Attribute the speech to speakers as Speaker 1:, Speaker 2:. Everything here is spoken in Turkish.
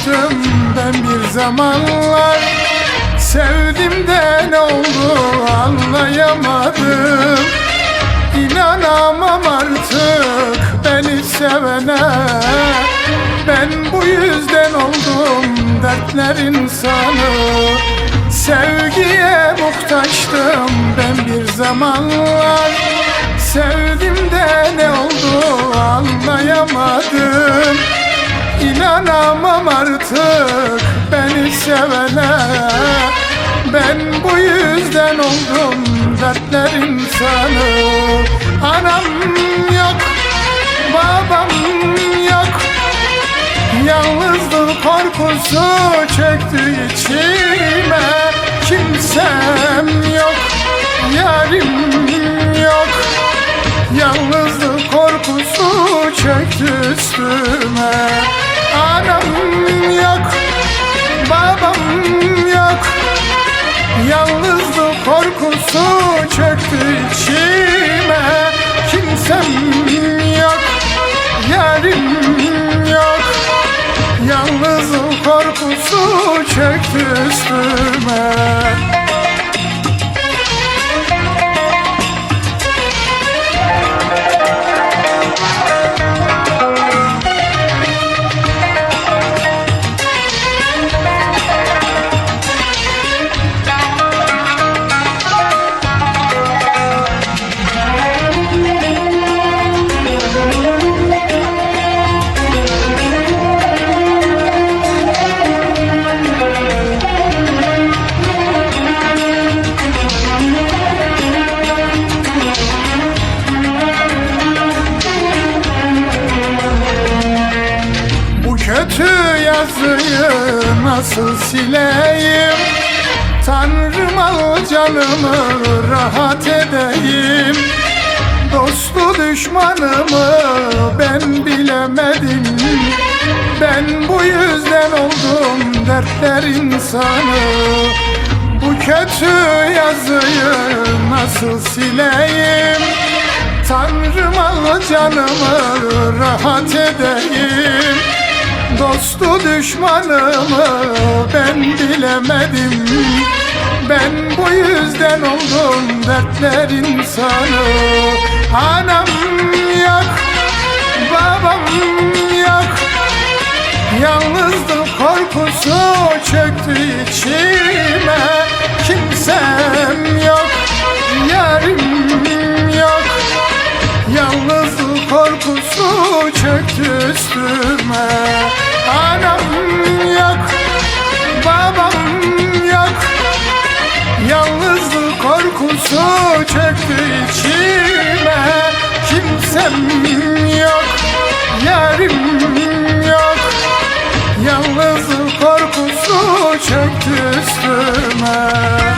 Speaker 1: muhtaçtım ben bir zamanlar. Sevdim de ne oldu anlayamadım. İnanamam artık beni sevene. Ben bu yüzden oldum dertler insanı. Sevgiye muhtaçtım ben bir zamanlar. Sevdim de ne oldu anlayamadım İnanamam artık beni sevene. Ben bu yüzden oldum dertler insanı. Anam yok, babam yok. Yalnızlık korkusu çöktü içime. Kimsem yok, yarim yok. Yalnızlık korkusu çöktü üstüme yazıyı nasıl sileyim? Tanrım al canımı rahat edeyim. Dostu düşmanımı ben bilemedim. Ben bu yüzden oldum dertler insanı. Bu kötü yazıyı nasıl sileyim? Tanrım al canımı rahat edeyim Dostu düşmanımı ben bilemedim. Ben bu yüzden oldum dertler insanı. Anam yok, babam yok. Yalnızlık korkusu çöktü içime. Kimsem yok, yarim yok. Yalnızlık korkusu çöktü üstüme Anam yok, babam yok. Yalnızlık korkusu çöktü içime. Kimsem yok, yarim yok. Yalnızlık korkusu çöktü üstüme